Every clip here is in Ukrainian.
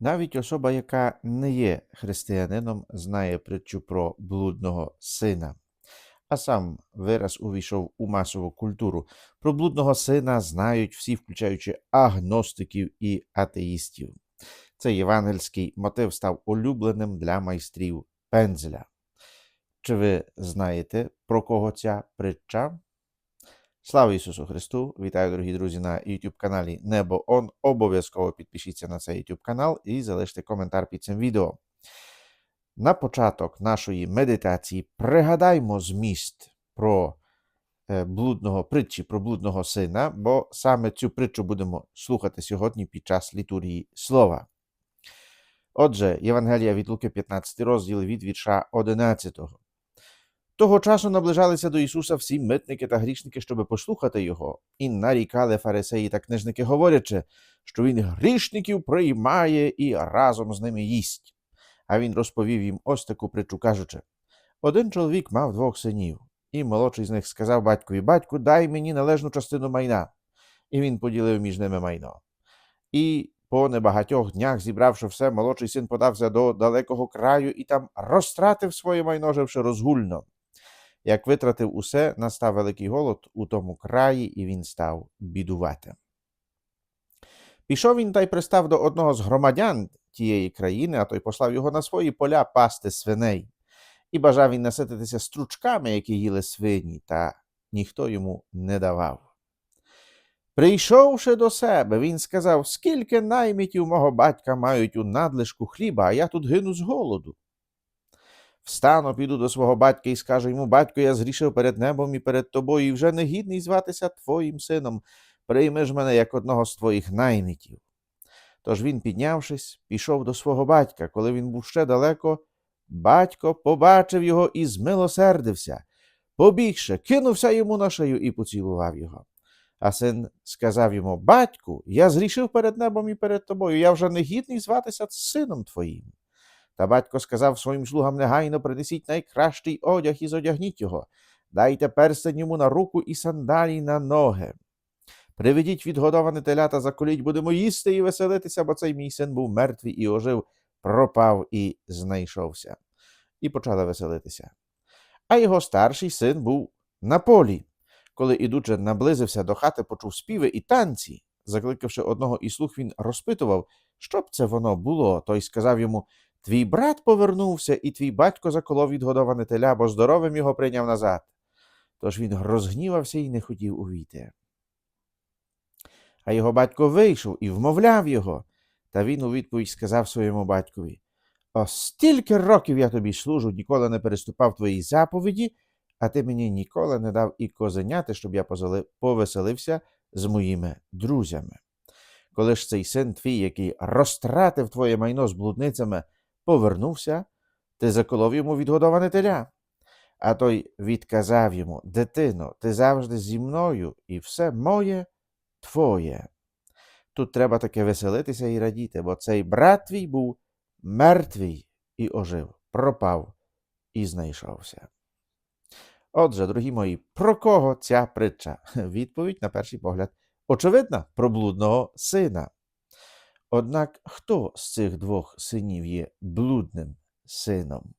Навіть особа, яка не є християнином, знає притчу про блудного сина. А сам вираз увійшов у масову культуру. Про блудного сина знають всі, включаючи агностиків і атеїстів. Цей євангельський мотив став улюбленим для майстрів пензеля. Чи ви знаєте, про кого ця притча? Слава Ісусу Христу! Вітаю, дорогі друзі, на YouTube каналі Небо Он. Обов'язково підпишіться на цей YouTube канал і залиште коментар під цим відео. На початок нашої медитації пригадаймо зміст про е, блудного притчі про блудного сина, бо саме цю притчу будемо слухати сьогодні під час літургії слова. Отже, Євангелія від Луки, 15 розділ від вірша 11. Того часу наближалися до Ісуса всі митники та грішники, щоби послухати Його, і нарікали фарисеї та книжники, говорячи, що Він грішників приймає і разом з ними їсть. А він розповів їм ось таку притчу, кажучи: Один чоловік мав двох синів, і молодший з них сказав батькові: Батьку, дай мені належну частину майна. І він поділив між ними майно. І по небагатьох днях, зібравши все, молодший син подався до далекого краю і там розтратив своє майно, живши розгульно. Як витратив усе, настав великий голод у тому краї, і він став бідувати. Пішов він та й пристав до одного з громадян тієї країни, а той послав його на свої поля пасти свиней, і бажав він насититися стручками, які їли свині, та ніхто йому не давав. Прийшовши до себе, він сказав, скільки наймітів мого батька мають у надлишку хліба, а я тут гину з голоду. Встану, піду до свого батька і скажу йому, батько, я зрішив перед небом і перед тобою, і вже не гідний зватися твоїм сином. Прийми ж мене як одного з твоїх наймітів. Тож він, піднявшись, пішов до свого батька. Коли він був ще далеко, батько побачив його і змилосердився. Побігши, кинувся йому на шию і поцілував його. А син сказав йому: Батьку, я зрішив перед небом і перед тобою, я вже не гідний зватися сином твоїм. Та батько сказав своїм слугам негайно принесіть найкращий одяг і зодягніть його, дайте перстень йому на руку і сандалій на ноги. Приведіть відгодоване телята, заколіть, будемо їсти і веселитися, бо цей мій син був мертвий і ожив, пропав і знайшовся. І почали веселитися. А його старший син був на полі. Коли, ідучи, наблизився до хати, почув співи і танці. Закликавши одного із слуг, він розпитував, що б це воно було. Той сказав йому Твій брат повернувся, і твій батько заколов відгодоване теля, бо здоровим його прийняв назад. Тож він розгнівався і не хотів увійти. А його батько вийшов і вмовляв його. Та він у відповідь сказав своєму батькові О, стільки років я тобі служу, ніколи не переступав твої заповіді, а ти мені ніколи не дав і козеняти, щоб я повеселився з моїми друзями. Коли ж цей син твій, який розтратив твоє майно з блудницями, повернувся, ти заколов йому відгодоване теля. А той відказав йому Дитино, ти завжди зі мною, і все моє твоє. Тут треба таки веселитися і радіти, бо цей брат твій був мертвий і ожив, пропав і знайшовся. Отже, дорогі мої, про кого ця притча? Відповідь, на перший погляд, очевидна про блудного сина. Однак хто з цих двох синів є блудним сином?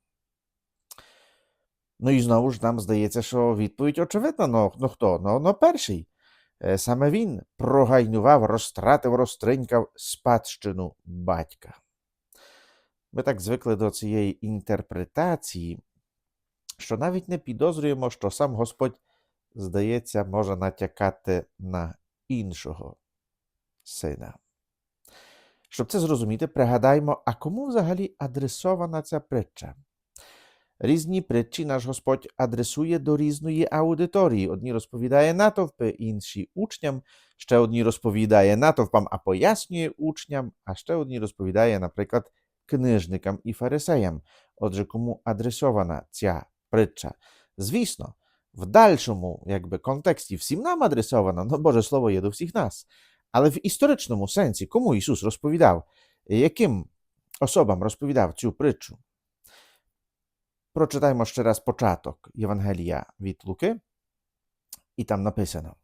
Ну і знову ж нам здається, що відповідь очевидна. Ну, ну хто? Ну, ну перший. Е, Саме він прогайнував, розтратив, розтринькав спадщину батька. Ми так звикли до цієї інтерпретації, що навіть не підозрюємо, що сам Господь, здається, може натякати на іншого сина. Щоб це зрозуміти, пригадаймо, а кому взагалі адресована ця притча? Різні притчі наш Господь адресує до різної аудиторії. Одні розповідає натовпи, інші учням, ще одні розповідає натовпам, а пояснює учням, а ще одні розповідає, наприклад, книжникам і фарисеям. Отже, кому адресована ця притча? Звісно, в дальшому якби, контексті всім нам адресована, ну Боже Слово є до всіх нас. Але в історичному сенсі, кому Ісус розповідав, яким особам розповідав цю притчу? Прочитаймо ще раз початок Євангелія від Луки, і там написано: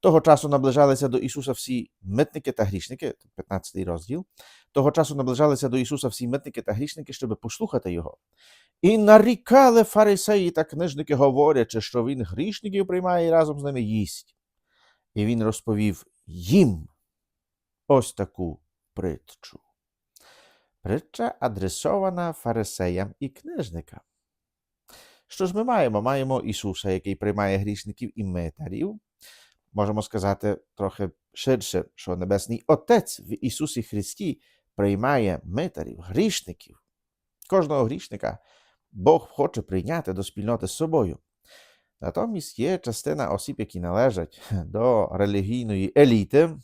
Того часу наближалися до Ісуса всі митники та грішники, 15 розділ. Того часу наближалися до Ісуса всі митники та грішники, щоб послухати Його. І нарікали фарисеї та книжники, говорячи, що він грішників приймає і разом з ними їсть. І він розповів їм ось таку притчу. Притча адресована фарисеям і книжникам. Що ж ми маємо? Маємо Ісуса, який приймає грішників і митарів. Можемо сказати трохи ширше, що Небесний Отець в Ісусі Христі приймає митарів, грішників. Кожного грішника Бог хоче прийняти до спільноти з собою. Натомість є частина осіб, які належать до релігійної еліти,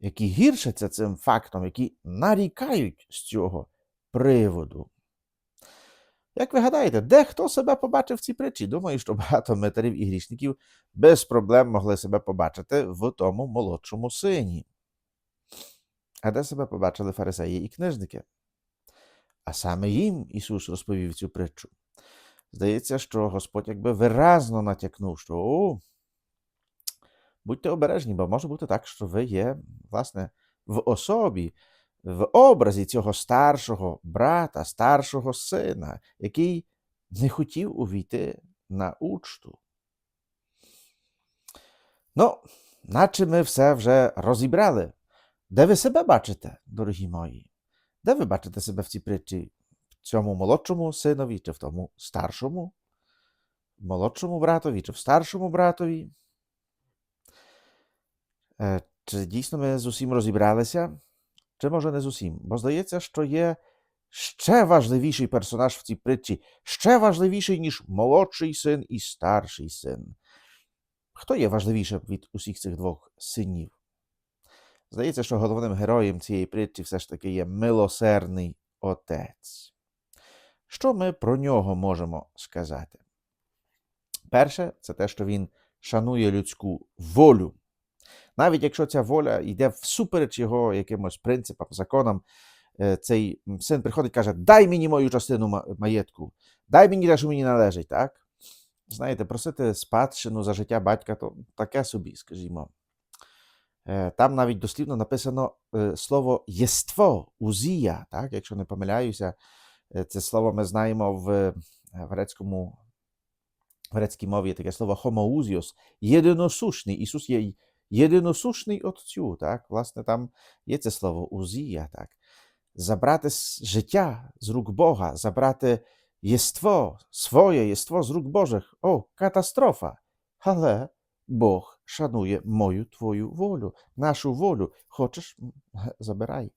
які гіршаться цим фактом, які нарікають з цього приводу. Як ви гадаєте, де хто себе побачив в цій притчі? Думаю, що багато митарів і грішників без проблем могли себе побачити в тому молодшому сині. А де себе побачили фарисеї і книжники? А саме їм Ісус розповів цю притчу. Здається, що Господь якби виразно натякнув, що о, будьте обережні, бо може бути так, що ви є, власне, в особі, в образі цього старшого брата, старшого сина, який не хотів увійти на учту. Ну, наче ми все вже розібрали. Де ви себе бачите, дорогі мої? Де ви бачите себе в цій притчі? Цьому молодшому синові, чи в тому старшому? Молодшому братові, чи в старшому братові? Е, Чи дійсно ми з усім розібралися? Чи може не з усім? Бо здається, що є ще важливіший персонаж в цій притчі, ще важливіший, ніж молодший син і старший син. Хто є важливішим від усіх цих двох синів? Здається, що головним героєм цієї притчі все ж таки є милосердний отець. Що ми про нього можемо сказати? Перше, це те, що він шанує людську волю. Навіть якщо ця воля йде всупереч його якимось принципам, законам, е, цей син приходить і каже: Дай мені мою частину маєтку, дай мені те, що мені належить, так? Знаєте, просити спадщину за життя батька, то таке собі, скажімо. Е, Там навіть дослівно написано е, слово єство, узія, так? якщо не помиляюся, це слово ми знаємо в е, грецькому, в грецькій мові таке слово homoousios, єдиносушний. Ісус є єдиносушний Отцю, так? Власне, там є це слово узія, так? Забрати життя з рук Бога, забрати єство, своє єство з рук Божих. О, катастрофа! Але Бог шанує мою твою волю, нашу волю. Хочеш, забирай.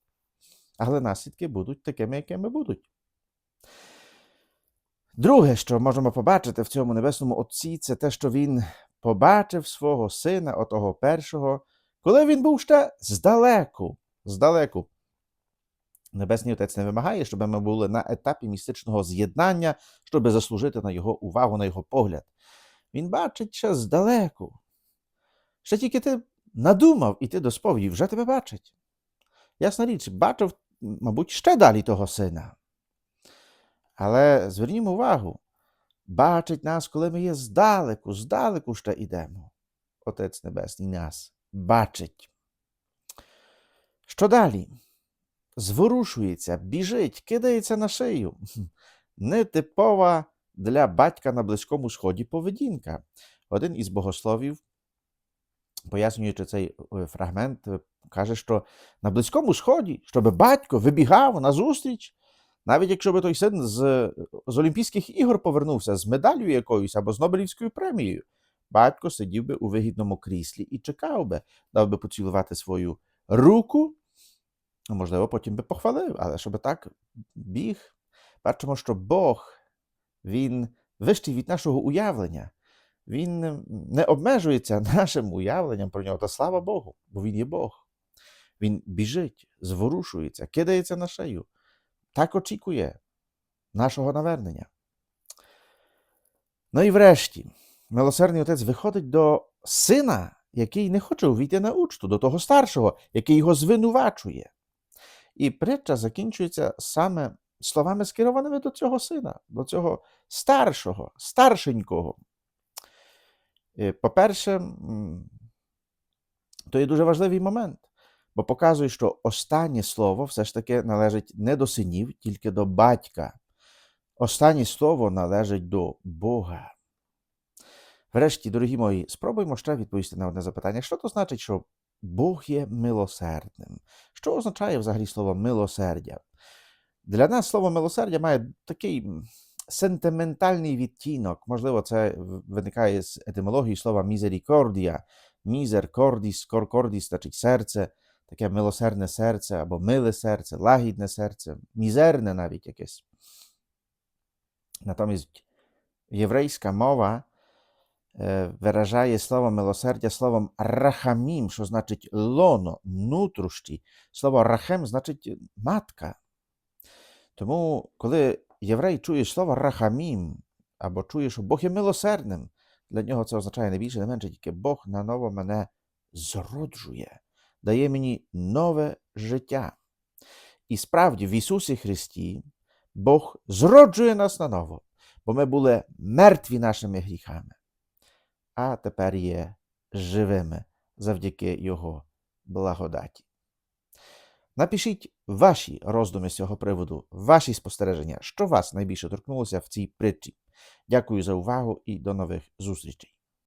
Але наслідки будуть такими, якими будуть. Друге, що можемо побачити в цьому небесному Отці, це те, що він побачив свого сина, отого першого, коли він був ще здалеку. здалеку. Небесний Отець не вимагає, щоб ми були на етапі містичного з'єднання, щоб заслужити на його увагу, на його погляд. Він бачить ще здалеку. Ще тільки ти надумав іти до сповіді, вже тебе бачить. Ясна річ, бачив, мабуть, ще далі того сина. Але звернімо увагу, бачить нас, коли ми є здалеку, здалеку ще йдемо. Отець Небесний нас бачить. Що далі? Зворушується, біжить, кидається на шию. Нетипова для батька на Близькому Сході поведінка. Один із богословів, пояснюючи цей е, фрагмент, е, каже, що на Близькому Сході, щоб батько вибігав на зустріч, навіть якщо би той син з, з Олімпійських ігор повернувся з медаллю якоюсь або з Нобелівською премією, батько сидів би у вигідному кріслі і чекав би, дав би поцілувати свою руку, ну, можливо, потім би похвалив, але щоб так біг. Бачимо, що Бог, він вищий від нашого уявлення. Він не обмежується нашим уявленням про нього, та слава Богу, бо він є Бог. Він біжить, зворушується, кидається на шею. Так очікує нашого навернення. Ну і врешті, милосердний отець виходить до сина, який не хоче увійти на учту, до того старшого, який його звинувачує. І притча закінчується саме словами, скерованими до цього сина, до цього старшого, старшенького. Е, По-перше, То є дуже важливий момент, бо показує, що останнє слово все ж таки належить не до синів, тільки до батька. Останнє слово належить до Бога. Врешті, дорогі мої, спробуємо ще відповісти на одне запитання. Що то значить, що Бог є милосердним? Що означає взагалі слово милосердя? Для нас слово милосердя має такий сентиментальний відтінок. Можливо, це виникає з етимології слова мізерікордія. Мізер, кордіс, коркордіс, значить серце, таке милосердне серце або миле серце, лагідне серце, мізерне навіть якесь. Натомість єврейська мова е, виражає слово милосердя словом рахамім, що значить лоно, нутрощі. Слово рахем значить матка. Тому, коли єврей чує слово рахамім, або чує, що Бог є милосердним, для нього це означає не більше, не менше, тільки Бог наново мене зроджує, дає мені нове життя. І справді в Ісусі Христі Бог зроджує нас наново, бо ми були мертві нашими гріхами, а тепер є живими завдяки Його благодаті. Напишіть ваші роздуми з цього приводу, ваші спостереження, що вас найбільше торкнулося в цій притчі. Дякую за увагу і до нових зустрічей.